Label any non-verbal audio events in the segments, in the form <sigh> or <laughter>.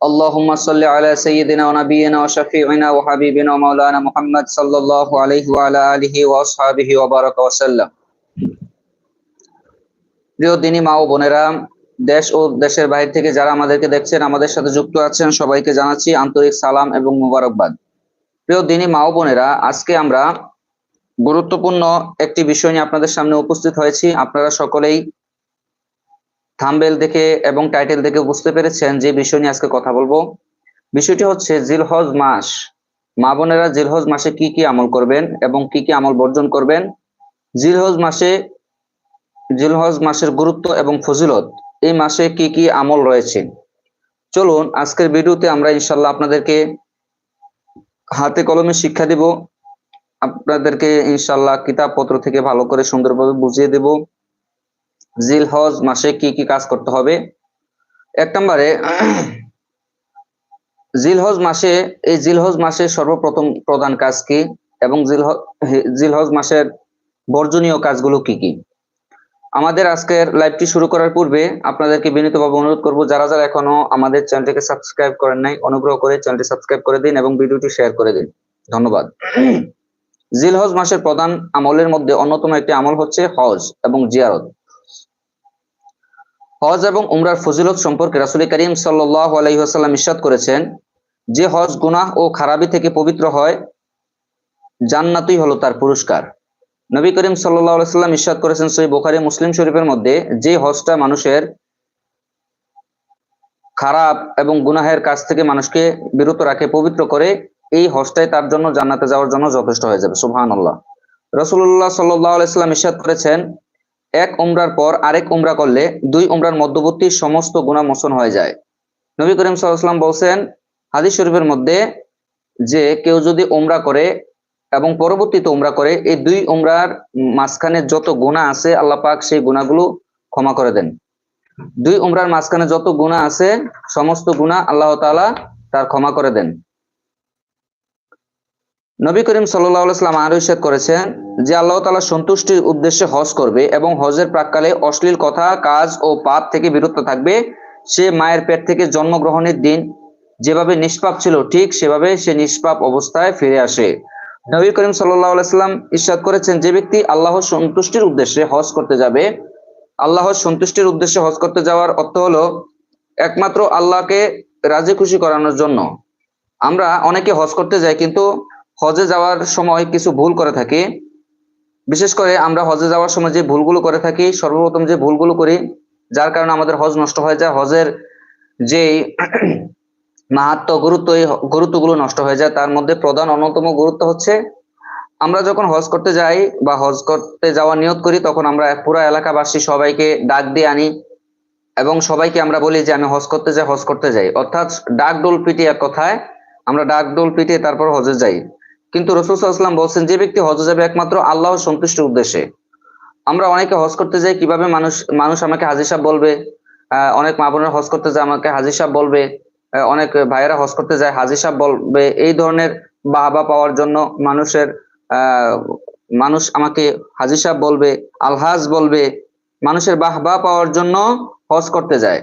اللهم صل على سيدنا ونبينا وشفيعنا وحبيبنا ومولانا محمد صلى الله عليه وعلى آله وأصحابه وبارك وسلم প্রিয় দিনী মা ও বোনেরা দেশ ও দেশের বাইরে থেকে যারা আমাদেরকে দেখছেন আমাদের সাথে যুক্ত আছেন সবাইকে জানাচ্ছি আন্তরিক সালাম এবং মোবারকবাদ প্রিয় দিনী মা ও বোনেরা আজকে আমরা গুরুত্বপূর্ণ একটি বিষয় নিয়ে আপনাদের সামনে উপস্থিত হয়েছি আপনারা সকলেই থাম্বেল দেখে এবং টাইটেল দেখে বুঝতে পেরেছেন যে বিষয় নিয়ে আজকে কথা বলব। বিষয়টি হচ্ছে জিলহজ মাস। মা বোনেরা জিলহজ মাসে কি কি আমল করবেন এবং কি কি আমল বর্জন করবেন? জিলহজ মাসে, জিলহজ মাসের গুরুত্ব এবং ফজিলত, এই মাসে কি কি আমল রয়েছে? চলুন, আজকের ভিডিওতে আমরা ইনশাল্লাহ আপনাদেরকে হাতে কলমে শিক্ষা দিব। আপনাদেরকে ইনশাল্লাহ কিতাবপত্র থেকে ভালো করে সুন্দরভাবে বুঝিয়ে দেব। জিলহজ মাসে কি কি কাজ করতে হবে? এক নম্বরে জিলহজ মাসে, এই জিলহজ মাসে সর্বপ্রথম প্রধান কাজ কি? এবং জিলহজ মাসের বর্জনীয় কাজগুলো কি কি? আমাদের আজকের লাইভটি শুরু করার পূর্বে আপনাদেরকে বিনীতভাবে অনুরোধ করব, যারা যারা এখনও আমাদের চ্যানেলটিকে সাবস্ক্রাইব করেন নাই, অনুগ্রহ করে চ্যানেলটি সাবস্ক্রাইব করে দিন এবং ভিডিওটি শেয়ার করে দিন। ধন্যবাদ। জিলহজ মাসের প্রধান আমলের মধ্যে অন্যতম একটি আমল হচ্ছে হজ এবং জিয়ারত। হজ এবং উমরার ফজিলত সম্পর্কে রাসুল করিম সাল্লাহ আলহিহাসাল্লাম ইস্বাদ করেছেন যে হজ গুনাহ ও খারাপি থেকে পবিত্র হয়, জান্নাতই হলো তার পুরস্কার। নবী করিম সাল্লাম ইস্বাদ করেছেন সই বোখারি, মুসলিম শরীফের মধ্যে যে হজটা মানুষের খারাপ এবং গুনাহের কাছ থেকে মানুষকে বিরত রাখে, পবিত্র করে, এই হজটাই তার জন্য জান্নাতে যাওয়ার জন্য যথেষ্ট হয়ে যাবে। সুহান আল্লাহ রসুল্লাহ সাল্লাম ইস্বাদ করেছেন এক উমরার পর আরেক উমরা করলে দুই উমরার মধ্যবর্তী সমস্ত গুণা মোচন হয়ে যায়। নবী করিম সাল্লাম বলছেন, হাদিস শরীফের মধ্যে যে কেউ যদি উমরা করে এবং পরবর্তীতে উমরা করে, এই দুই উমরার মাঝখানে যত গুণা আছে, আল্লাহ পাক সেই গুণাগুলো ক্ষমা করে দেন। দুই উমরার মাঝখানে যত গুণা আছে, সমস্ত গুণা আল্লাহ তালা তার ক্ষমা করে দেন। নবী করিম সাল্লাম আরও ইসাদ করেছেন যে আল্লাহ তালা সন্তুষ্টির উদ্দেশ্যে হজ করবে এবং হজের প্রাককালে অশ্লীল কথা, কাজ ও পাপ থেকে বিরত থাকবে। সে মায়ের পেট থেকে জন্মগ্রহণের দিন যেভাবে নিষ্পাপ ছিল, ঠিক সেভাবে সে নিষ্পাপ অবস্থায় ফিরে আসে। নবী করিম সাল্লাম ইস্বাদ করেছেন যে ব্যক্তি আল্লাহর সন্তুষ্টির উদ্দেশ্যে হজ করতে যাবে। আল্লাহর সন্তুষ্টির উদ্দেশ্যে হজ করতে যাওয়ার অর্থ হলো একমাত্র আল্লাহকে রাজি খুশি করানোর জন্য। আমরা অনেকে হজ করতে যাই কিন্তু হজে যাওয়ার সময় কিছু ভুল করে থাকি। বিশেষ করে আমরা হজে যাওয়ার সময় যে ভুলগুলো করে থাকি, সর্বপ্রথম যে ভুলগুলো করি, যার কারণে আমাদের হজ নষ্ট হয়ে যায়। হজের যে <clears throat> মাহাত্ম, গুরুত্ব, এই গুরুত্বগুলো নষ্ট হয়ে যায়। তার মধ্যে প্রধান অন্যতম গুরুত্ব হচ্ছে, আমরা যখন হজ করতে যাই বা হজ করতে যাওয়ার নিয়ত করি, তখন আমরা পুরো এলাকাবাসী সবাইকে ডাক দিয়ে আনি এবং সবাইকে আমরা বলি যে, আমি হজ করতে যাই, হজ করতে যাই। অর্থাৎ ডাক ডোল পিটি এক কথায়, আমরা ডাক ডোল পিটিয়ে তারপর হজে যাই। কিন্তু রসুলাম বলছেন, যে ব্যক্তি হজে যাবে একমাত্র আল্লাহ সন্তুষ্টির উদ্দেশ্যে। আমরা অনেকে হজ করতে যাই, কীভাবে মানুষ মানুষ আমাকে হাজির সাহেব বলবে? অনেক মা বোনের হজ করতে যায়, আমাকে হাজির সাহেব বলবে। অনেক ভাইয়েরা হজ করতে যায়, হাজির সাহেব বলবে। এই ধরনের বাহবা পাওয়ার জন্য মানুষের মানুষ আমাকে হাজির সাহেব বলবে, আলহাজ বলবে। মানুষের বাহবা পাওয়ার জন্য হজ করতে যায়।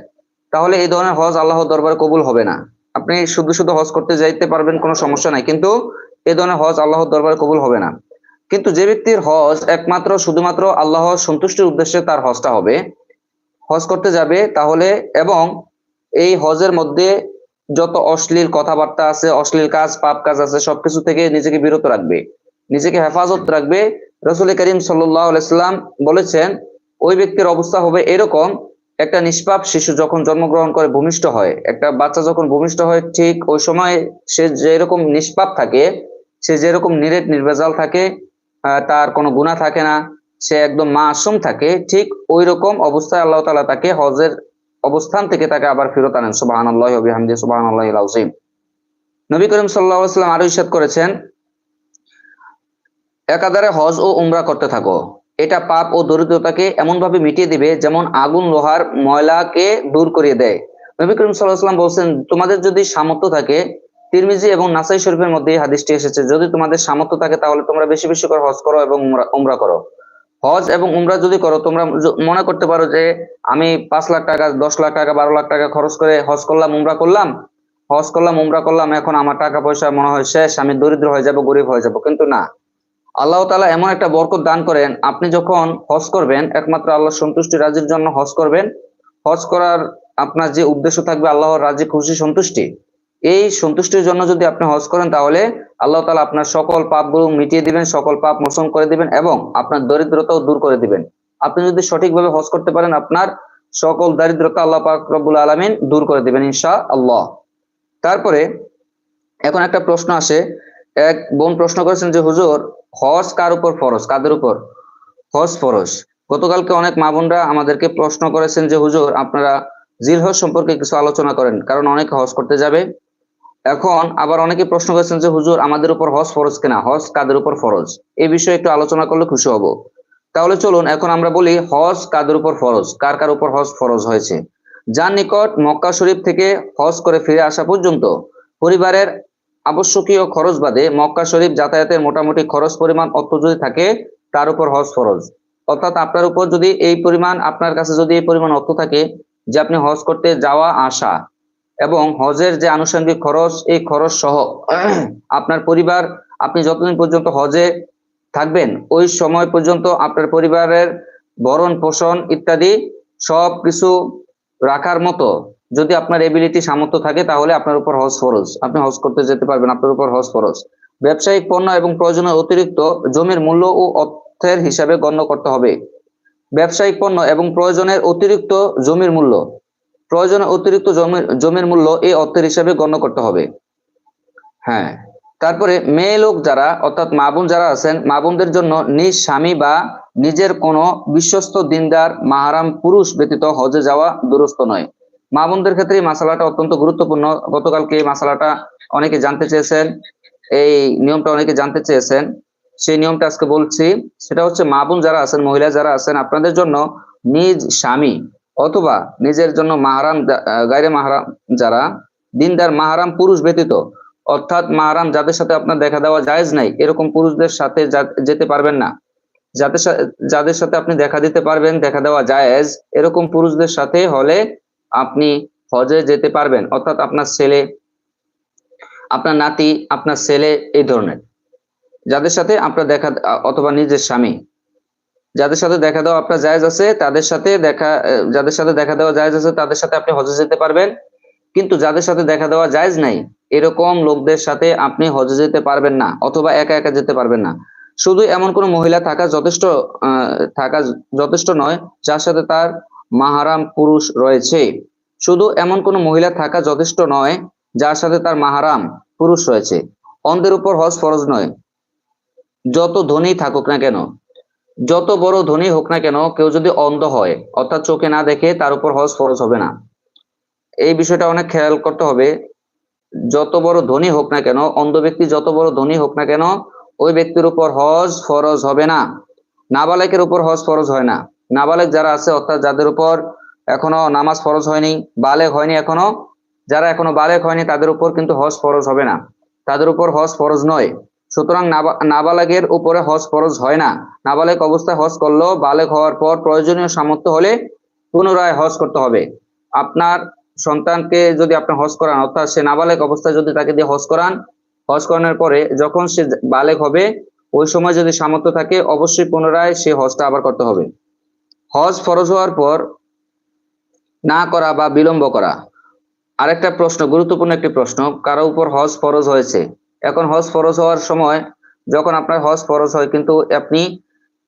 তাহলে এই ধরনের হজ আল্লাহ দরবারে কবুল হবে না। আপনি শুধু শুধু হজ করতে যাইতে পারবেন, কোনো সমস্যা নাই। কিন্তু এই ধরনের হজ আল্লাহর দরবারে কবুল হবে না। কিন্তু যে ব্যক্তির হজ একমাত্র, শুধুমাত্র আল্লাহ সন্তুষ্টির উদ্দেশ্যে তার হজটা হবে, হজ করতে যাবে, তাহলে এবং এই হজের মধ্যে যত অশ্লীল কথাবার্তা আছে, অশ্লীল কাজ, পাপ কাজ আছে, সবকিছু থেকে নিজেকে বিরত রাখবে, নিজেকে হেফাজত রাখবে। রসুল করিম সাল্লাম বলেছেন, ওই ব্যক্তির অবস্থা হবে এরকম, একটা নিষ্পাপ শিশু যখন জন্মগ্রহণ করে ভূমিষ্ঠ হয়, একটা বাচ্চা যখন ভূমিষ্ঠ হয়, ঠিক ওই সময় সে যেরকম নিষ্পাপ থাকে সে যেরকম নিরেট নির্ভেজাল থাকে তার কোনো গুণা থাকে না, সে একদম মাসুম থাকে, ঠিক ওই রকম অবস্থায় আল্লাহ তালা তাকে হজের অবস্থান থেকে তাকে আবার ফেরত আনেন। সুবাহান আল্লাহ সুবাহান আল্লাহ নবী করিম সাল্লাহাম আরও ইসাদ করেছেন, একাধারে হজ ও উমরা করতে থাকো। এটা পাপ ও দরিদ্রতাকে এমন ভাবে মিটিয়ে দিবে যেমন আগুন, লোহার ময়লাকে দূর করিয়ে দেয়। নবী করিম সাল্লাহাম বলছেন, তোমাদের যদি সামর্থ্য থাকে তিরমিজি এবং নাসাই শরীফের মধ্যে এই হাদিসটি এসেছে। যদি তোমাদের সামর্থ্য থাকে তাহলে তোমরা বেশি বেশি করে হজ করো এবং উমরা করো। হজ এবং উমরা যদি করো, তোমরা মনে করতে পারো যে আমি পাঁচ লাখ টাকা, দশ লাখ টাকা, বারো লাখ টাকা খরচ করে হজ করলাম, উমরা করলাম। হজ করলাম, উমরা করলাম, এখন আমার টাকা পয়সা মনে হয় শেষ, আমি দরিদ্র হয়ে যাব, গরিব হয়ে যাব। কিন্তু না। আল্লাহ তালা এমন একটা বরকত দান করেন, আপনি যখন হজ করবেন, একমাত্র আল্লাহ সন্তুষ্টি রাজির জন্য হজ করবেন। হজ করার আপনার যে উদ্দেশ্য থাকবে, আল্লাহর রাজি খুশি সন্তুষ্টি। এই সন্তুষ্টির জন্য যদি আপনি হজ করেন, তাহলে আল্লাহ তালা আপনার সকল পাপগুলো মিটিয়ে দিবেন, সকল পাপ মোচন করে দিবেন এবং আপনার দরিদ্রতাও দূর করে দিবেন। আপনি যদি সঠিকভাবে হজ করতে পারেন, আপনার সকল দারিদ্রতা আল্লাহ পাক রব্বুল আলামিন দূর করে দিবেন ইনশা আল্লাহ তারপরে এখন একটা প্রশ্ন আসে। এক বোন প্রশ্ন করেছেন যে, হুজুর, হজ কার উপর ফরজ? কাদের উপর? হজ ফরজ। গতকালকে অনেক মা বোনরা আমাদেরকে প্রশ্ন করেছেন যে, হুজুর, আপনারা জিলহজ সম্পর্কে কিছু আলোচনা করেন, কারণ অনেকে হজ করতে যাবে। এখন আবার অনেকে প্রশ্ন করেছেন যে, হুজুর, আমাদের উপর হজ ফরজ কিনা? হজ কাদের উপর ফরজ? এই বিষয়ে একটু আলোচনা করলে খুশি হব। তাহলে চলুন, এখন আমরা বলি হজ কাদের উপর ফরজ? কার কার উপর হজ ফরজ হয়েছে? যার নিকট মক্কা শরীফ থেকে হজ করে ফিরে আসা পর্যন্ত পরিবারের আবশ্যকীয় খরচ বাদে মক্কা শরীফ যাতায়াতের মোটামুটি খরচ পরিমাণ অর্থ যদি থাকে, তার উপর হজ ফরজ। অর্থাৎ আপনার উপর যদি এই পরিমাণ, আপনার কাছে যদি এই পরিমাণ অর্থ থাকে যে, আপনি হজ করতে যাওয়া, আসা এবং হজের যে আনুষঙ্গিক খরচ, এই খরচ সহ <clears throat> আপনার পরিবার, আপনি যতদিন পর্যন্ত হজে থাকবেন, ওই সময় পর্যন্ত আপনার পরিবারের ভরণ পোষণ ইত্যাদি সব কিছু রাখার মতো যদি আপনার এবিলিটি সামর্থ্য থাকে, তাহলে আপনার উপর হজ ফরজ। আপনি হজ করতে যেতে পারবেন, আপনার উপর হজ ফরজ। ব্যবসায়িক পণ্য এবং প্রয়োজনের অতিরিক্ত জমির মূল্য ও অর্থের হিসাবে গণ্য করতে হবে। ব্যবসায়িক পণ্য এবং প্রয়োজনের অতিরিক্ত জমির মূল্য। প্রয়োজনের অতিরিক্ত জমির জমির মূল্য এই অর্থের হিসাবে গণ্য করতে হবে। হ্যাঁ। তারপরে মেয়ে লোক যারা, অর্থাৎ মা বোন যারা আছেন, মা বোনদের জন্য নিজ স্বামী বা নিজের কোনো বিশ্বস্ত দিনদার, মাহারাম পুরুষ ব্যতীত হজে যাওয়া দুরস্ত নয়। মা বোনদের ক্ষেত্রে এই মাসালাটা অত্যন্ত গুরুত্বপূর্ণ। গতকালকে এই মাসালাটা অনেকে জানতে চেয়েছেন, এই নিয়মটা অনেকে জানতে চেয়েছেন। সেই নিয়মটা আজকে বলছি, সেটা হচ্ছে মা বোন যারা আছেন, মহিলা যারা আছেন, আপনাদের জন্য নিজ স্বামী অথবা নিজের জন্য মাহারাম গায়রে মাহারাম যারা, দিনদার মাহারাম পুরুষ ব্যতীত, অর্থাৎ মাহারাম যাদের সাথে আপনার দেখা দেওয়া জায়েজ নাই, এরকম পুরুষদের সাথে যেতে পারবেন না। যাদের সা- যাদের সাথে আপনি দেখা দিতে পারবেন, দেখা দেওয়া জায়েজ, এরকম পুরুষদের সাথে হলে আপনি হজে যেতে পারবেন। অর্থাৎ আপনার ছেলে, আপনার নাতি, আপনার ছেলে এই ধরনের। যাদের সাথে আপনার দেখা, অথবা নিজের স্বামী যাদের সাথে দেখা দেওয়া আপনার জায়জ আছে, তাদের সাথে দেখা যাদের সাথে দেখা দেওয়া জায়জ আছে, তাদের সাথে আপনি হজে যেতে পারবেন। কিন্তু যাদের সাথে দেখা দেওয়া জায়জ নাই, এরকম লোকদের সাথে আপনি হজে যেতে পারবেন না, অথবা একা একা যেতে পারবেন না। শুধু এমন কোনো মহিলা থাকা যথেষ্ট থাকা যথেষ্ট নয়, যার সাথে তার মাহারাম পুরুষ রয়েছে। শুধু এমন কোনো মহিলা থাকা যথেষ্ট নয়, যার সাথে তার মাহারাম পুরুষ রয়েছে। অন্ধের উপর হজ ফরজ নয়। যত ধনী থাকুক না কেন যত বড় ধনী হোক না কেন, কেউ যদি অন্ধ হয়, অর্থাৎ চোখে না দেখে, তার উপর হজ ফরজ হবে না। এই বিষয়টা অনেক খেয়াল করতে হবে। যত বড় ধনী হোক না কেন, অন্ধ ব্যক্তি যত বড় ধনী হোক না কেন, ওই ব্যক্তির উপর হজ ফরজ হবে না। নাবালেকের উপর হজ ফরজ হয় না। নাবালেক যারা আছে, অর্থাৎ যাদের উপর এখনও নামাজ ফরজ হয়নি বালেক হয়নি এখনও, যারা এখনও বালেক হয়নি, তাদের উপর কিন্তু হজ ফরজ হবে না। তাদের উপর হজ ফরজ নয়। সুতরাং নাবা- নাবালেকের উপরে হজ ফরজ হয় না। নাবালেক অবস্থায় হজ করলেও বালেক হওয়ার পর প্রয়োজনীয় সামর্থ্য হলে পুনরায় হজ করতে হবে। আপনার সন্তানকে যদি আপনি হজ করান, অর্থাৎ সে নাবালেক অবস্থায় যদি তাকে দিয়ে হজ করান, হজ করানোর পরে যখন সে বালেক হবে, ওই সময় যদি সামর্থ্য থাকে, অবশ্যই পুনরায় সে হজটা আবার করতে হবে। হজ ফরজ হওয়ার পর না করা বা বিলম্ব করা। আরেকটা প্রশ্ন, গুরুত্বপূর্ণ একটি প্রশ্ন, কারও উপর হজ ফরজ হয়েছে? এখন হজ ফরজ হওয়ার সময়, যখন আপনার হজ ফরজ হয়, কিন্তু আপনি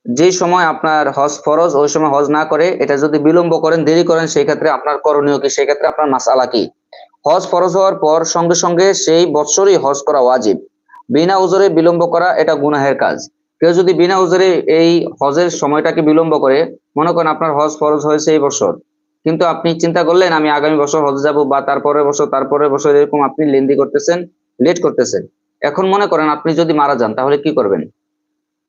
যে সময় আপনার হজ ফরজ, ওই সময় হজ না করে, এটা যদি বিলম্ব করেন, দেরি করেন সেই ক্ষেত্রে আপনার করণীয় কি? সেই ক্ষেত্রে আপনার মাসালা কি? হজ ফরজ হওয়ার পর সঙ্গে সঙ্গে সেই বৎসরই হজ করা ওয়াজিব। বিনা উজরে বিলম্ব করা, এটা গুনাহের কাজ। কেউ যদি বিনা উজরে এই হজের সময়টাকে বিলম্ব করে, মনে করেন আপনার হজ ফরজ হয়েছে এই বছর, কিন্তু আপনি চিন্তা করলেন, আমি আগামী বছর হজ যাব বা তারপরের বছর তারপরের বছর এরকম আপনি লেন্দি করতেছেন, লেট করতেছেন। এখন মনে করেন আপনি যদি মারা যান, তাহলে কি করবেন?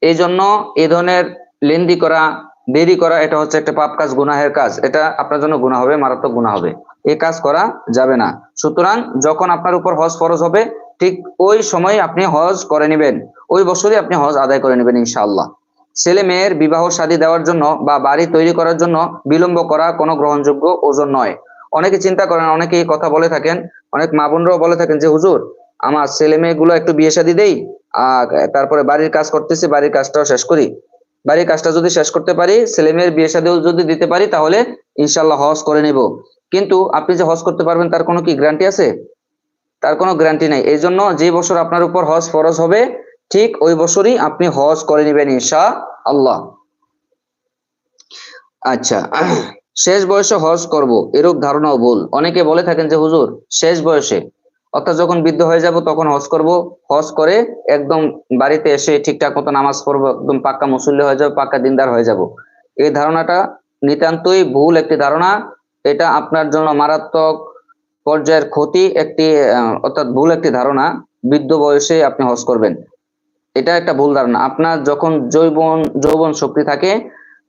এই জন্য এই ধরনের লেন্দি করা, দেরি করা, এটা হচ্ছে একটা পাপ কাজ, গুনাহের কাজ। এটা আপনার জন্য গুনাহ হবে, মারাত্মক গুনাহ হবে। এই কাজ করা যাবে না। সুতরাং যখন আপনার উপর হজ ফরজ হবে, ঠিক ওই সময় আপনি হজ করে নেবেন। ওই বছরই আপনি হজ আদায় করে নেবেন, ইনশাআল্লাহ। ছেলে মেয়ের বিবাহ শাদী দেওয়ার জন্য বা বাড়ি তৈরি করার জন্য বিলম্ব করা কোনো গ্রহণযোগ্য ওজন নয়। অনেকে চিন্তা করেন, অনেকে এই কথা বলে থাকেন, অনেক মা বোনরাও বলে থাকেন যে, হুজুর আমার ছেলে মেয়েগুলো একটু বিয়ে শাদী দেই, আর তারপরে বাড়ির কাজ করতেছি, বাড়ির কাজটাও শেষ করি। বাড়ির কাজটা যদি শেষ করতে পারি, ছেলে মেয়ের বিয়ে শাদীও যদি দিতে পারি, তাহলে ইনশাল্লাহ হজ করে নেব। কিন্তু আপনি যে হজ করতে পারবেন, তার কোনো কি গ্যারান্টি আছে? তার কোনো গ্যারান্টি নাই। এই জন্য যে বছর আপনার উপর হজ ফরজ হবে, ঠিক ওই বছরই আপনি হজ করে নেবেন ইনশা আল্লাহ আচ্ছা শেষ বয়সে হজ করব, এরূপ ধারণাও ভুল। অনেকে বলে থাকেন যে, হুজুর, শেষ বয়সে অর্থাৎ যখন বৃদ্ধ হয়ে যাব তখন হজ করব। হজ করে একদম বাড়িতে এসে ঠিকঠাক মতো নামাজ পড়ব, একদম পাক্কা মুসল্লি হয়ে যাব, পাক্কা দিনদার হয়ে যাব। এই ধারণাটা নিতান্তই ভুল একটি ধারণা। এটা আপনার জন্য মারাত্মক পর্যায়ের ক্ষতি একটি অর্থাৎ ভুল একটি ধারণা। বৃদ্ধ বয়সে আপনি হজ করবেন। এটা একটা ভুল ধারণা। আপনার যখন জৈবন যৌবন শক্তি থাকে,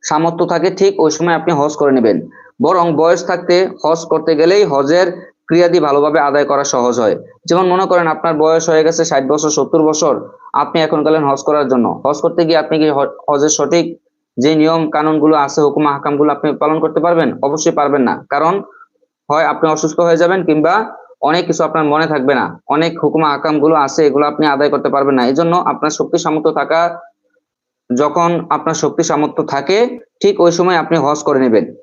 সামর্থ্য থাকে, ঠিক ওই সময় আপনি হজ করে নেবেন। বরং বয়স থাকতে হজ করতে গেলেই হজের ক্রিয়াদি ভালোভাবে আদায় করা সহজ হয়। যেমন মনে করেন, আপনার বয়স হয়ে গেছে ষাট বছর, সত্তর বছর, আপনি এখন গেলেন হজ করার জন্য। হজ করতে গিয়ে আপনি কি হজের সঠিক যে নিয়ম, কানুনগুলো আছে, হুকুম হাকামগুলো আপনি পালন করতে পারবেন? অবশ্যই পারবেন না। কারণ, হয় আপনি অসুস্থ হয়ে যাবেন কিংবা অনেক কিছু আপনার মনে থাকবে না। অনেক হুকুমা গুলো আছে, এগুলো আপনি আদায় করতে পারবেন না। এই জন্য আপনার শক্তি সামর্থ্য থাকা, যখন আপনার শক্তি সামর্থ্য থাকে, ঠিক ওই সময় আপনি হজ করে নেবেন।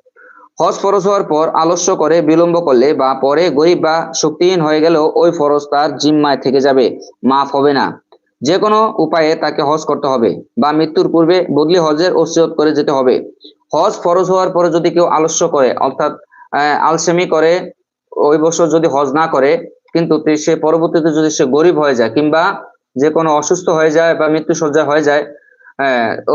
হজ ফরজ হওয়ার পর আলস্য করে, বিলম্ব করলে বা পরে গরিব বা শক্তিহীন হয়ে গেলেও ওই ফরজ তার জিম্মায় থেকে যাবে, মাফ হবে না। যে কোনো উপায়ে তাকে হজ করতে হবে বা মৃত্যুর পূর্বে বদলি হজের ওসিয়ত করে যেতে হবে। হজ ফরজ হওয়ার পরে যদি কেউ আলস্য করে, অর্থাৎ আলসেমি করে, ওই বছর যদি হজ না করে, কিন্তু সে পরবর্তীতে যদি সে গরিব হয়ে যায় কিংবা যে কোনো অসুস্থ হয়ে যায় বা মৃত্যু সজ্জা হয়ে যায়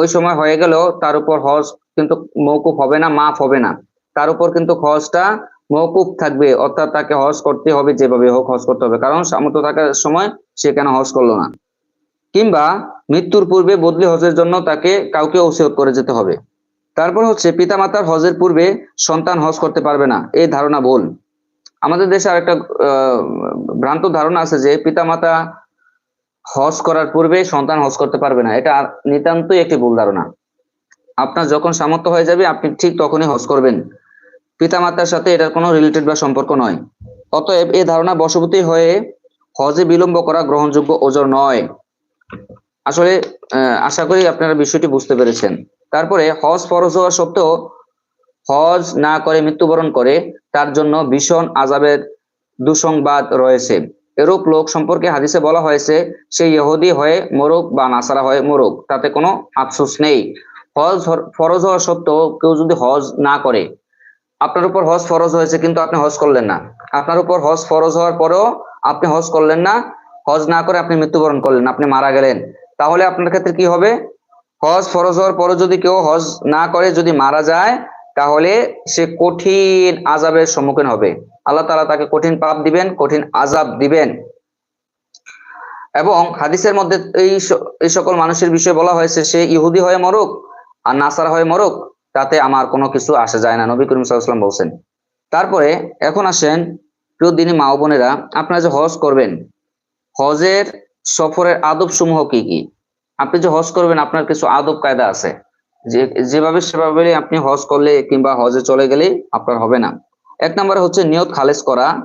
ওই সময় হয়ে গেলেও তার উপর হজ কিন্তু মৌকুফ হবে না, মাফ হবে না। তার উপর কিন্তু হজটা মৌকুফ থাকবে, অর্থাৎ তাকে হজ করতে হবে যেভাবে হোক হজ করতে হবে। কারণ সামর্থ্য থাকার সময় সে কেন হজ করল না? কিংবা মৃত্যুর পূর্বে বদলি হজের জন্য তাকে কাউকে ওসিয়ত করে যেতে হবে। তারপর হচ্ছে পিতামাতার হজের পূর্বে সন্তান হজ করতে পারবে না। এই ধারণা ভুল। আমাদের দেশে আরেকটা ভ্রান্ত ধারণা আছে যে পিতামাতা হজ করার পূর্বে সন্তান হজ করতে পারবে না। এটা নিতান্তই একটি ভুল ধারণা। আপনার যখন সামর্থ্য হয়ে যাবে, আপনি ঠিক তখনই হজ করবেন। পিতামাতার সাথে এটার কোনো রিলেটেড বা সম্পর্ক নয়। অতএব এ ধারণা বশবর্তী হয়ে হজে বিলম্ব করা গ্রহণযোগ্য ওজোর নয়। আসলে আশা করি আপনারা বিষয়টি বুঝতে পেরেছেন। তারপরে, হজ ফরজ হওয়া সত্ত্বেও হজ না করে মৃত্যুবরণ করে, তার জন্য ভীষণ আজাবের দুঃসংবাদ রয়েছে। এরূপ লোক সম্পর্কে হাদিসে বলা হয়েছে, সে ইহুদি হয়ে মরুক বা নাসারা হয়ে মরুক, তাতে কোনো আফসোস নেই। হজ ফরজ হওয়া সত্ত্বেও কেউ যদি হজ না করে আপনার উপর হজ ফরজ হয়েছে কিন্তু আপনি হজ করলেন না। আপনার উপর হজ ফরজ হওয়ার পরেও আপনি হজ করলেন না। হজ না করে আপনি মৃত্যুবরণ করলেন, আপনি মারা গেলেন। তাহলে আপনার ক্ষেত্রে কি হবে? হজ ফরজ হওয়ার পরে যদি কেউ হজ না করে, যদি মারা যায়, তাহলে সে কঠিন আজাবের সম্মুখীন হবে। আল্লাহ তালা তাকে কঠিন পাপ দিবেন, কঠিন আজাব দিবেন। এবং হাদিসের মধ্যে এই এই সকল মানুষের বিষয়ে বলা হয়েছে, সে ইহুদি হয়ে মরুক আর নাসার হয়ে মরুক। তাতে আমার কোনো কিছু আসে যায় না, নবী করিম সাল্লাল্লাহু বলছেন। তারপরে এখন আসেন প্রিয় দিনী মা বোনেরা, আপনারা যে হজ করবেন, হজের সফরের আদব সমূহ কি কি? আপনি যে হজ করবেন, আপনার কিছু আদব কায়দা আছে। যে, যেভাবে সেভাবে আপনি হজ করলে কিংবা হজে চলে গেলে আপনার হবে না। এক নম্বরে হচ্ছে নিয়ত খালেজ করা।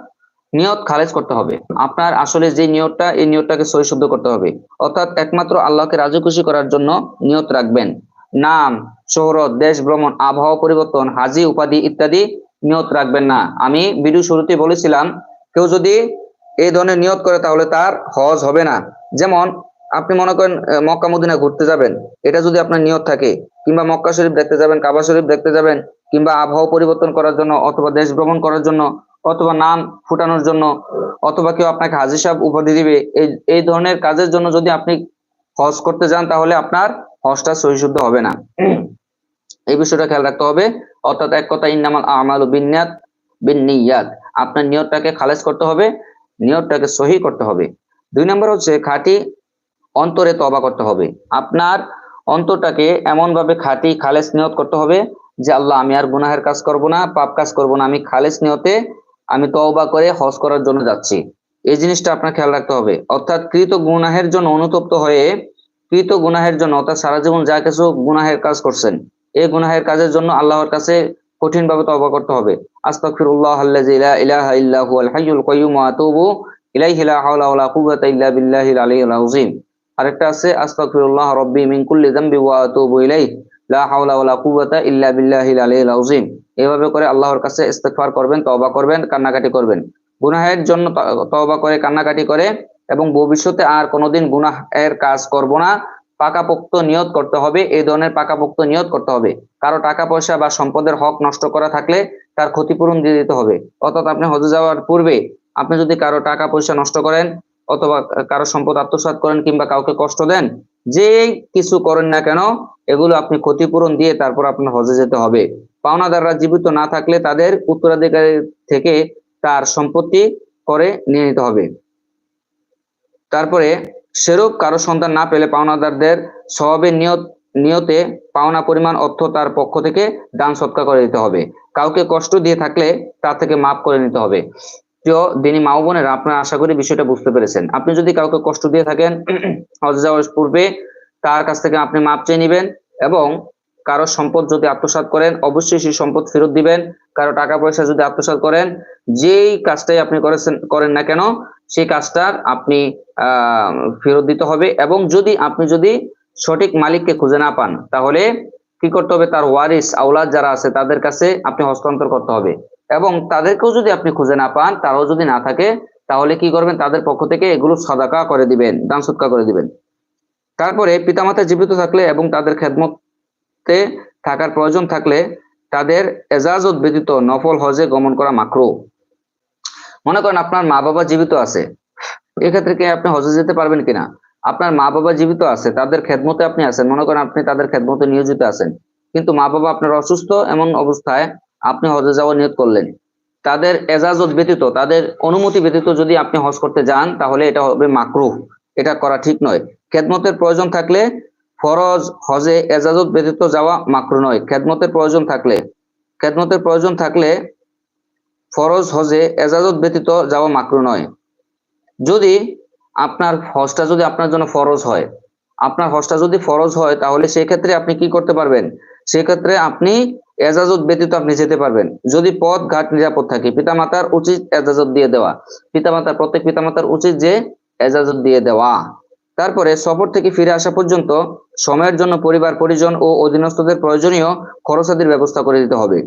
নিয়ত খালেজ করতে হবে। আপনার আসলে যে নিয়তটা, এই নিয়তটাকে সহি শুদ্ধ করতে হবে। অর্থাৎ একমাত্র আল্লাহকে রাজি খুশি করার জন্য নিয়ত রাখবেন। নাম, শহরত, দেশ ভ্রমণ, আবহাওয়া পরিবর্তন, হাজি, উপাধি ইত্যাদি নিয়ত রাখবেন না। আমি ভিডিও শুরুতে বলেছিলাম, কেউ যদি এই ধরনের নিয়ত করে তাহলে তার হজ হবে না। যেমন, আপনি মনে করেন মক্কা, মদিনা ঘুরতে যাবেন। এটা যদি আপনার নিয়ত থাকে, কিংবা মক্কা শরীফ দেখতে যাবেন, কাবা শরীফ দেখতে যাবেন, কিংবা আবহাওয়া পরিবর্তন করার জন্য, অথবা দেশ ভ্রমণ করার জন্য, অথবা নাম ফুটানোর জন্য, অথবা কেউ আপনাকে হাজি সাহেব উপাধি দিবে, এই এই ধরনের কাজের জন্য যদি আপনি হজ করতে যান, তাহলে আপনার হজটা সহিশুদ্ধ হবে না। এই বিষয়টা খেয়াল রাখতে হবে। অর্থাৎ এক কথা ইন্নামাল আমাল বিনিয়াত বিনিয়াত আপনার নিয়তটাকে খালেজ করতে হবে, নিয়তটাকে সহি করতে হবে। দুই নম্বর হচ্ছে খাঁটি অন্তরে তবা করতে হবে। আপনার অন্তরটাকে এমন ভাবে খাঁটি, খালেজ নিয়ত করতে হবে যে, আল্লাহ, আমি আর গুনাহের কাজ করব না, পাপ কাজ করব না, আমি খালেজ নিয়তে আমি তওবা করে হজ করার জন্য যাচ্ছি। এই জিনিসটা আপনার খেয়াল রাখতে হবে। অর্থাৎ কৃত গুনাহের জন্য অনুতপ্ত হয়ে কৃত গুনাহের জন্য, অর্থাৎ সারা জীবন যা কিছু গুনাহের কাজ করছেন, এই গুনাহের কাজের জন্য আল্লাহর কাছে কঠিন ভাবে তওবা করতে হবে। এভাবে করে আল্লাহর কাছে ইস্তেগফার করবেন, তওবা করবেন, কান্নাকাটি করবেন। গুনাহের জন্য ত- তওবা করে, কান্নাকাটি করে এবং ভবিষ্যতে আর কোনোদিন গুনাহ এর কাজ করব না। পাকাপোক্ত নিয়ত করতে হবে, এই ধরনের পাকাপোক্ত নিয়ত করতে হবে। কারও টাকা পয়সা বা সম্পদের হক নষ্ট করা থাকলে তার ক্ষতিপূরণ দিয়ে দিতে হবে। অর্থাৎ আপনি হজে যাওয়ার পূর্বে আপনি যদি কারও টাকা পয়সা নষ্ট করেন অথবা কারও সম্পদ আত্মসাৎ করেন কিংবা কাউকে কষ্ট দেন যে কিছু করেন না কেন, এগুলো আপনি ক্ষতিপূরণ দিয়ে তারপর আপনার হজে যেতে হবে। পাওনাদাররা জীবিত না থাকলে তাদের উত্তরাধিকারী থেকে তার সম্পত্তি করে নিয়ে নিতে হবে। তারপরে সেরূপ কারও সন্তান না পেলে পাওনাদারদের স্বভাবের নিয়ত, নিয়তে পাওনা পরিমাণ অর্থ তার পক্ষ থেকে দান সৎকার করে দিতে হবে। কাউকে কষ্ট দিয়ে থাকলে তা থেকে মাফ করে নিতে হবে। প্রিয় দিনী মা বোনেরা, আপনারা আশা করি বিষয়টা বুঝতে পেরেছেন। আপনি যদি কাউকে কষ্ট দিয়ে থাকেন <clears throat> হজ যাওয়ার পূর্বে তার কাছ থেকে আপনি মাপ চেয়ে নেবেন এবং কারও সম্পদ যদি আত্মসাৎ করেন, অবশ্যই সেই সম্পদ ফেরত দিবেন। কারও টাকা পয়সা যদি আত্মসাৎ করেন, যেই কাজটাই আপনি করেছেন, করেন না কেন, সেই কাজটার আপনি আহ ফেরত দিতে হবে এবং যদি আপনি যদি সঠিক মালিককে খুঁজে না পান, তাহলে কি করতে হবে? তার ওয়ারিস, আওলাদ যারা আছে, তাদের কাছে আপনি হস্তান্তর করতে হবে। এবং তাদেরকেও যদি আপনি খুঁজে না পান, তারাও যদি না থাকে, তাহলে কি করবেন? তাদের পক্ষ থেকে এগুলো সাদাকা করে দিবেন দান সৎকা করে দিবেন। তারপরে পিতামাতা জীবিত থাকলে এবং তাদের খেদমতে থাকার প্রয়োজন থাকলে তাদের এজাজত ব্যতীত নফল হজে গমন করা মাকরু। মনে করেন আপনার মা বাবা জীবিত আছে। এক্ষেত্রে কি আপনি হজে যেতে পারবেন কিনা? আপনার মা বাবা জীবিত আছে, তাদের খেদমতে আপনি আছেন। মনে করেন আপনি তাদের খেদমতে নিয়োজিত আছেন। কিন্তু মা বাবা আপনার অসুস্থ, এমন অবস্থায় আপনি হজে যাওয়ার নিয়ত করলেন। তাদের এজাজত ব্যতীত, তাদের অনুমতি ব্যতীত যদি আপনি হজ করতে যান, তাহলে এটা হবে মাকরুহ এটা করা ঠিক নয়। খেদমতের প্রয়োজন থাকলে ফরজ, হজে, এজাজত ব্যতীত যাওয়া মাকরু নয়। খেদমতের প্রয়োজন থাকলে, খেদমতের প্রয়োজন থাকলে ফরজ, হজে, এজাজত ব্যতীত যাওয়া মাকরু নয়। যদি আপনার হজটা যদি আপনার জন্য ফরজ হয়, আপনার হজটা যদি ফরজ হয়, তাহলে সেক্ষেত্রে আপনি কি করতে পারবেন? সেক্ষেত্রে আপনি এজাজত ব্যতীত আপনি যেতে পারবেন। যদি পথ ঘাট নিরাপদ থাকে, পিতামাতার উচিত এজাজত দিয়ে দেওয়া। পিতামাতার, প্রত্যেক পিতামাতার উচিত যে এজাজত দিয়ে দেওয়া। তারপরে সফর থেকে ফিরে আসা পর্যন্ত সময়ের জন্য পরিবার, পরিজন ও অধীনস্থদের প্রয়োজনীয় খরচাদির ব্যবস্থা করে দিতে হবে।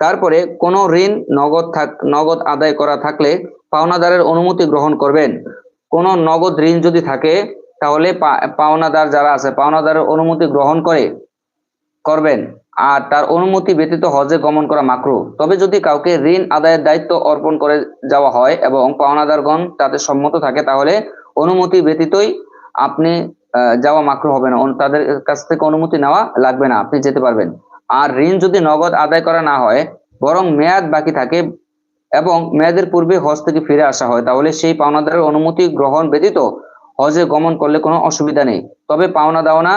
তারপরে কোনো ঋণ, নগদ থাক, নগদ আদায় করা থাকলে পাওনাদারের অনুমতি গ্রহণ করবেন। কোনো নগদ ঋণ যদি থাকে, তাহলে পাওনাদার যারা আছে, পাওনাদারের অনুমতি গ্রহণ করে, করবেন। আর তার অনুমতি ব্যতীত হজে গমন করা মাকরু। তবে যদি কাউকে ঋণ আদায়ের দায়িত্ব অর্পণ করে যাওয়া হয় এবং পাওনাদারগণ তাতে সম্মত থাকে, তাহলে অনুমতি ব্যতীতই আপনি যাওয়া মাকরু হবে না। তাদের কাছ থেকে অনুমতি নেওয়া লাগবে না। আপনি যেতে পারবেন। আর ঋণ যদি নগদ আদায় করা না হয়, বরং মেয়াদ বাকি থাকে এবং মেয়াদের পূর্বে হজ থেকে ফিরে আসা হয়, তাহলে সেই পাওনাদারের অনুমতি গ্রহণ ব্যতীত হজে গমন করলে কোনো অসুবিধা নেই। তবে পাওনা দাওনা,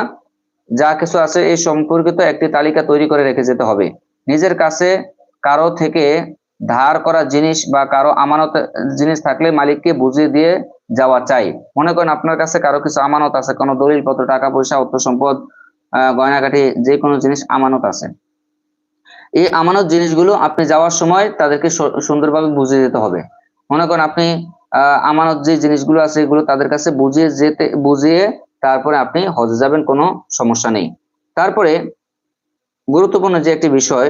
যা কিছু আছে, এই সম্পর্কিত একটি তালিকা তৈরি করে রেখে যেতে হবে। নিজের কাছে কারও থেকে ধার করা জিনিস বা কারও আমানত জিনিস থাকলে মালিককে বুঝিয়ে দিয়ে যাওয়া চাই। মনে করেন আপনার কাছে কারও কিছু আমানত আছে কোনো দলিল পত্র টাকা পয়সা অর্থ সম্পদ আহ, গয়নাকাঠি যে কোনো জিনিস আমানত আছে। এই আমানত জিনিসগুলো আপনি যাওয়ার সময় তাদেরকে সুন্দরভাবে বুঝিয়ে দিতে হবে। মনে করেন আপনি আমানত যে জিনিসগুলো আছে এগুলো তাদের কাছে বুঝিয়ে যেতে বুঝিয়ে তারপরে আপনি হজে যাবেন কোনো সমস্যা নেই। তারপরে গুরুত্বপূর্ণ যে একটি বিষয়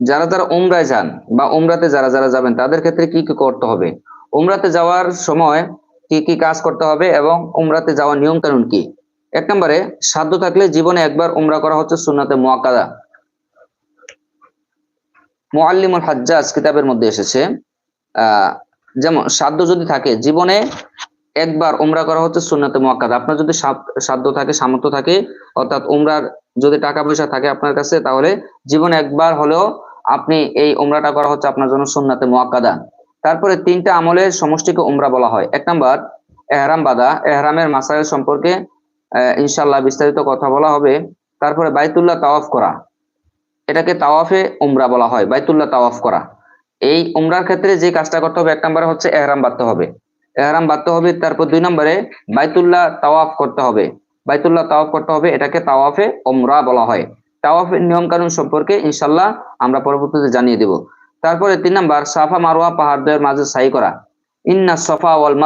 যারা যারা উমরায় যান বা উমরাতে যারা যারা যাবেন তাদের ক্ষেত্রে কি কি করতে হবে? উমরাতে যাওয়ার সময় কি কি কাজ করতে হবে এবং উমরাতে যাওয়ার নিয়ম কানুন কি? এক নম্বরে, সাধ্য থাকলে জীবনে একবার উমরা করা হচ্ছে সুন্নাতে মুআক্কাদা। মুআল্লিমুল হাজ্জাজ কিতাবের মধ্যে এসেছে, আহ, যেমন, সাধ্য যদি থাকে, জীবনে একবার উমরা করা হচ্ছে সুন্নাতে মুআক্কাদা। আপনার যদি সাধ্য থাকে, সামর্থ্য থাকে, অর্থাৎ উমরার যদি টাকা পয়সা থাকে আপনার কাছে, তাহলে জীবনে একবার হলেও আপনি এই উমরাটা করা হচ্ছে আপনার জন্য সুন্নাতে মুআক্কাদা। তারপরে তিনটা আমলের সমষ্টিকে উমরা বলা হয়। এক নাম্বার এহরাম বাদা। এহরামের মাসাইল সম্পর্কে আহ, ইনশাআল্লাহ বিস্তারিত কথা বলা হবে। তারপরে বাইতুল্লাহ তাওয়াফ করা। এটাকে তাওয়াফে উমরা বলা হয় বাইতুল্লাহ তাওয়াফ করা। এই উমরার ক্ষেত্রে যে কাজটা করতে হবে এক নম্বরে হচ্ছে এহরাম বাঁধতে হবে। এহরাম বাঁধতে হবে তারপর দুই নম্বরে বাইতুল্লাহ তাওয়াফ করতে হবে। বাইতুল্লাহ তাওয়াফ করতে হবে এটাকে তাওয়াফে উমরা বলা হয়। তাওয়াফের নিয়ম কানুন সম্পর্কে ইনশাল্লাহ আমরা পরবর্তীতে জানিয়ে দেব। তারপরে তিন নাম্বার, সাফা মারোয়া পাহাড়দ্বয়ের মাঝে সাই করা। ইন্না সফা ওয়াল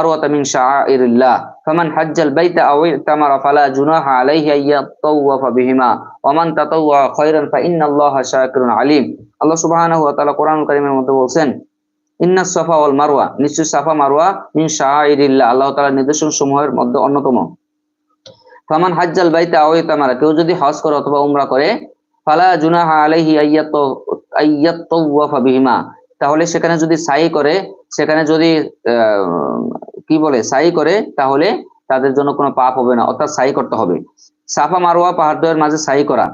বাইতা আও ইতামারা ফালা জুনাহা আলাইহি আইয়াতাওয়াফা বিহিমা। ওয়া তাতাওয়া খায়রান ফা ইন্নাল্লাহা শাকিরুন আলিম। আল্লাহ সুবহানাহু ওয়া তাআলা কোরআনুল কারীমের মধ্যে বলছেন, ইন্না সফা ওয়াল মারওয়া, নিশ্চয় সাফা মারওয়া মিন শাআইরিল্লাহ, আল্লাহ তাআলার নির্দেশন সমূহের মধ্যে অন্যতম। ফামান হাজ্জাল বাইতা আও ইতামারা, কেউ যদি হজ করে অথবা উমরা করে ফালা জুনাহা আলাইহি আইয়াত আইয়াতাওয়াফা বিহিমা। তাহলে সেখানে যদি সাই করে, সেখানে যদি কি বলে, সাই করে, তাহলে তাদের জন্য কোনো পাপ হবে না। অর্থাৎ সাই করতে হবে। সাফা মারোয়া পাহাড়দ্বয়ের মাঝে সাই করা।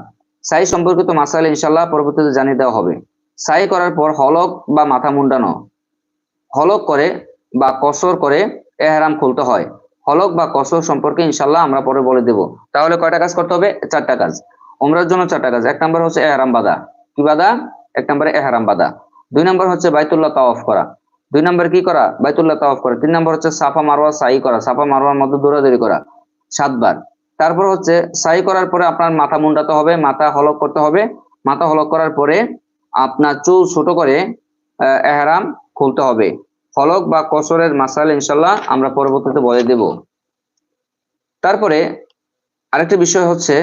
সাই সম্পর্কিত মাসাল ইনশাল্লাহ পরবর্তীতে জানিয়ে দেওয়া হবে। সাই করার পর হলক বা মাথা মুন্ডানো। হলক করে বা কসর করে এহারাম খুলতে হয়। হলক বা কসর সম্পর্কে ইনশাল্লাহ আমরা পরে বলে দেব। তাহলে কয়টা কাজ করতে হবে? চারটা কাজ। ওমরার জন্য চারটা কাজ এক নম্বর হচ্ছে এহারাম বাদা। কি বাদা? এক নম্বরে এহারাম বাদা। দুই নম্বর হচ্ছে বাইতুল্লাহ তাওয়াফ করা। দুই নম্বর কি করা? বাইতুল্লাহ তাওয়াফ করা। তিন নম্বর হচ্ছে সাফা মারোয়া সাই করা। সাফা মারোয়ার মধ্যে দৌড়াদৌড়ি করা। সাতবার। তারপর হচ্ছে সাই করার পরে আপনার মাথা মুন্ডাতে হবে, মাথা হলক করতে হবে। মাথা হলক করার পরে আপনার চুল ছোট করে এহরাম খুলতে হবে। হলক বা কসরের মাসাল ইনশাল্লাহ আমরা পরবর্তীতে বলে দেব। তারপরে আরেকটি বিষয় হচ্ছে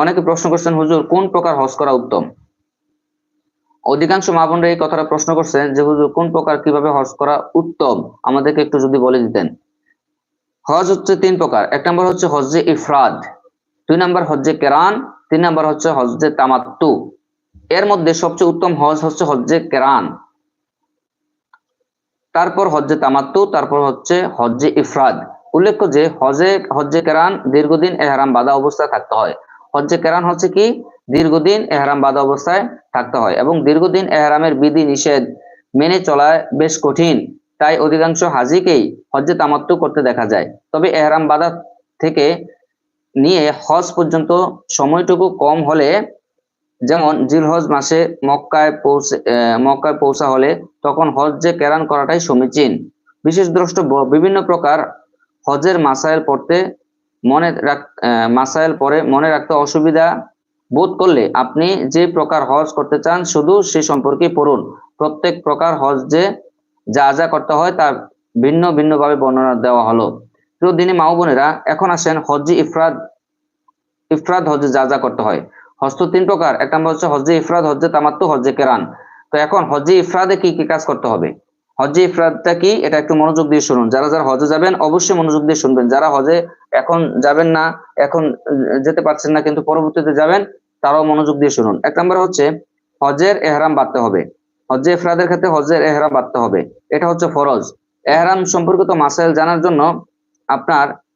অনেকে প্রশ্ন করছেন, হুজুর, কোন প্রকার হজ করা উত্তম? অধিকাংশ মা বোনরা এই কথাটা প্রশ্ন করছেন যে, হুজুর, কোন প্রকার কীভাবে হজ করা উত্তম? আমাদেরকে একটু যদি বলে দিতেন। হজ হচ্ছে তিন প্রকার। এক নম্বর হচ্ছে হজ্জে ইফরাদ, দুই নম্বর হজ্জে কেরান, তিন নম্বর হচ্ছে হজ্জে তামাত্তু। এর মধ্যে সবচেয়ে উত্তম হজ হচ্ছে হজ্জে কেরান। তারপর হজ্জে তামাত্তু, তারপর হচ্ছে হজ্জে ইফরাদ। উল্লেখ্য যে হজে হজ্জে কেরান দীর্ঘদিন এহারাম বাধা অবস্থায় থাকতে হয়। হজ্জে কেরান হচ্ছে কি? দীর্ঘদিন এহরাম বাধা অবস্থায় থাকতে হয় এবং দীর্ঘদিন এহরামের বিধি নিষেধ মেনে চলায় বেশ কঠিন। তাই অধিকাংশ হাজিকেই হজ্জে তামাত্তু করতে দেখা যায়। তবে এহরাম বাধা থেকে নিয়ে হজ পর্যন্ত সময়টুকু কম হলে যেমন জিলহজ মাসে মক্কায় পৌঁছে মক্কায় পৌঁছা হলে তখন হজ যে কেরান করাটাই সমীচীন। বিশেষ দ্রষ্ট বিভিন্ন প্রকার হজের মাসাইল পড়তে মনে রাখ মাসাইল পরে মনে রাখতে অসুবিধা বোধ করলে আপনি যে প্রকার হজ করতে চান শুধু সে সম্পর্কে পড়ুন। প্রত্যেক প্রকার হজ যে যা যা করতে হয় তার ভিন্ন ভিন্ন ভাবে বর্ণনা দেওয়া হলো। প্রিয় দিনে মা বোনেরা, এখন আসেন হজ্জি ইফরাদ ইফরাদ হজ্জে যা যা করতে হয়। হজ তো তিন প্রকার, এক নম্বর হচ্ছে হজ্জে ইফরাদ, হজ্জে তামাত্তু, হজ্জে কেরান। তো এখন হজ্জে ইফরাদে কি কি কাজ করতে হবে? হজ্জে ইফরাদটা কি? এটা একটু মনোযোগ দিয়ে শুনুন। যারা যারা হজে যাবেন, অবশ্যই মনোযোগ দিয়ে শুনবেন। যারা হজে এখন যাবেন না, এখন যেতে পারছেন না, কিন্তু পরবর্তীতে যাবেন, তারাও মনোযোগ দিয়ে শুনুন। এক নম্বর হচ্ছে হজের এহরাম বাঁধতে হবে। হজে ইফরাদের ক্ষেত্রে হজের এহরাম বাঁধতে হবে। এটা হচ্ছে ফরজ। এহরাম সম্পর্কিত মাসাইল জানার জন্য আপনার